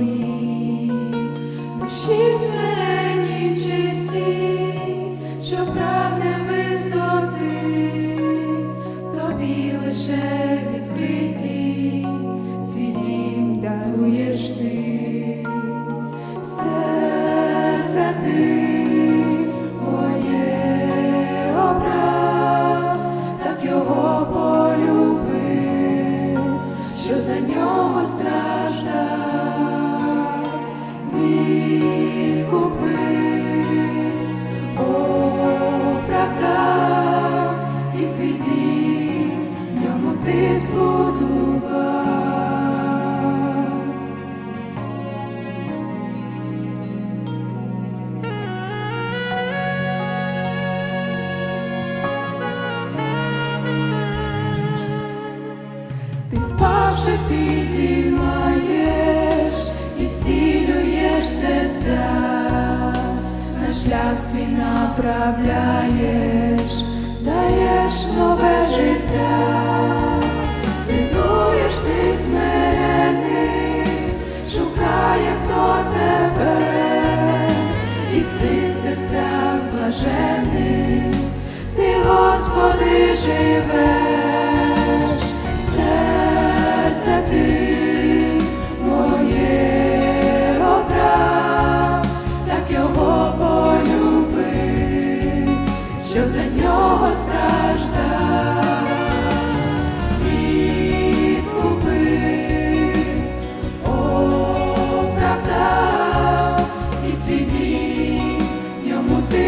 ніг твоїх, душі смирені чисті, що прагне висоти, тобі лише відкриті, свій дім даруєш ти. Ньому ти збудував. Ти впавши підіймаєш і зцілюєш серця, шлях свій направляєш, даєш нове життя, цінуєш ти смирених, шукає хто тебе, і цих серцях блажених, ти, Господи, живеш. Йому ти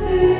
through.